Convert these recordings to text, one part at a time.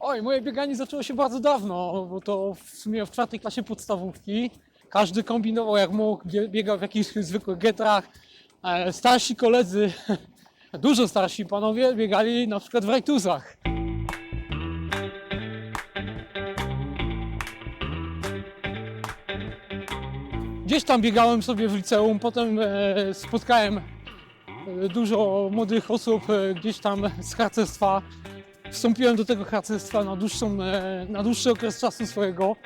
Oj, moje bieganie zaczęło się bardzo dawno, bo to w sumie w czwartej klasie podstawówki. Każdy kombinował jak mógł, bie- biegał w jakichś zwykłych getrach. E, Starsi koledzy, dużo starsi panowie biegali na przykład w rajtuzach. Gdzieś tam biegałem sobie w liceum, potem e, spotkałem e, dużo młodych osób gdzieś tam z harcerstwa. Wstąpiłem do tego harcerstwa na, dłuższą, e, na dłuższy okres czasu swojego.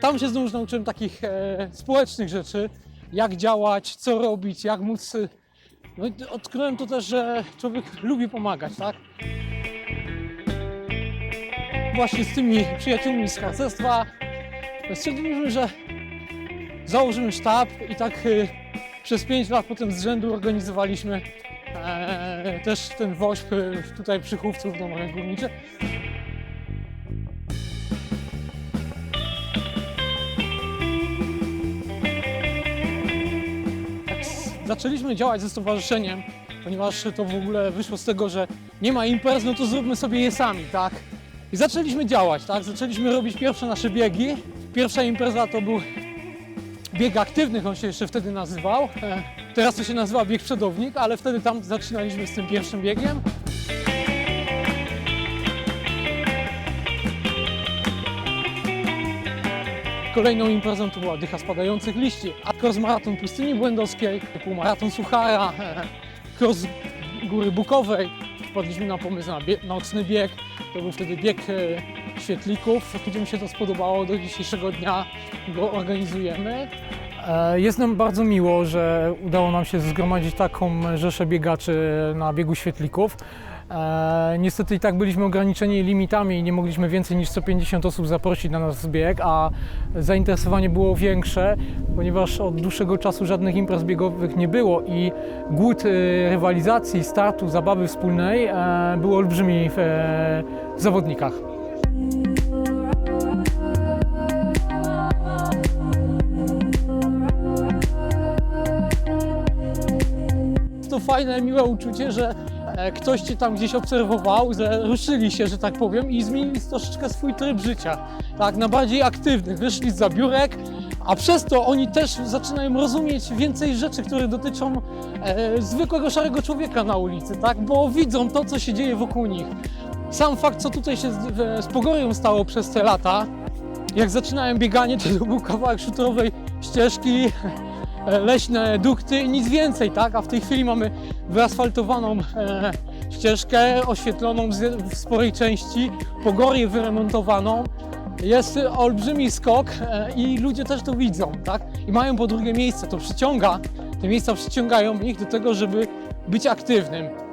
Tam się znów nauczyłem takich e, społecznych rzeczy, jak działać, co robić, jak móc. e, No odkryłem to też, że człowiek lubi pomagać, tak? Właśnie z tymi przyjaciółmi z harcerstwa stwierdziliśmy, że założymy sztab i tak e, przez 5 lat potem z rzędu organizowaliśmy też ten woźb e, tutaj przy Chówcu w Domu Górnicze. Tak zaczęliśmy działać ze stowarzyszeniem, ponieważ to w ogóle wyszło z tego, że nie ma imprez, no to zróbmy sobie je sami, tak? I zaczęliśmy działać, tak? Zaczęliśmy robić pierwsze nasze biegi. Pierwsza impreza to był bieg aktywnych, on się jeszcze wtedy nazywał. E, Teraz to się nazywa bieg przodownik, ale wtedy tam zaczynaliśmy z tym pierwszym biegiem. Kolejną imprezą to była dycha spadających liści, cross maraton pustyni błędowskiej, półmaraton Suchara, cross góry Bukowej. Wpadliśmy na pomysł na bie- nocny bieg. To był wtedy bieg e, świetlików. Ludziom się to spodobało, do dzisiejszego dnia go organizujemy. E, Jest nam bardzo miło, że udało nam się zgromadzić taką rzeszę biegaczy na biegu świetlików. E, niestety i tak byliśmy ograniczeni limitami i nie mogliśmy więcej niż 150 osób zaprosić na nasz bieg, a zainteresowanie było większe, ponieważ od dłuższego czasu żadnych imprez biegowych nie było i głód e, rywalizacji, startu, zabawy wspólnej był olbrzymi w zawodnikach. Fajne, miłe uczucie, że e, ktoś cię tam gdzieś obserwował, że ruszyli się, że tak powiem, i zmienili troszeczkę swój tryb życia. Tak, na bardziej aktywny. Wyszli z biurek, a przez to oni też zaczynają rozumieć więcej rzeczy, które dotyczą e, zwykłego szarego człowieka na ulicy, tak? Bo widzą to, co się dzieje wokół nich. Sam fakt, co tutaj się z, z Pogoriem stało przez te lata, jak zaczynałem bieganie, to, był kawałek szutrowej ścieżki, leśne dukty i nic więcej, tak? A w tej chwili mamy wyasfaltowaną e, ścieżkę, oświetloną w sporej części, pogorię wyremontowaną. Jest olbrzymi skok e, i ludzie też to widzą, tak? I mają po drugie miejsce, to przyciąga, te miejsca przyciągają ich do tego, żeby być aktywnym.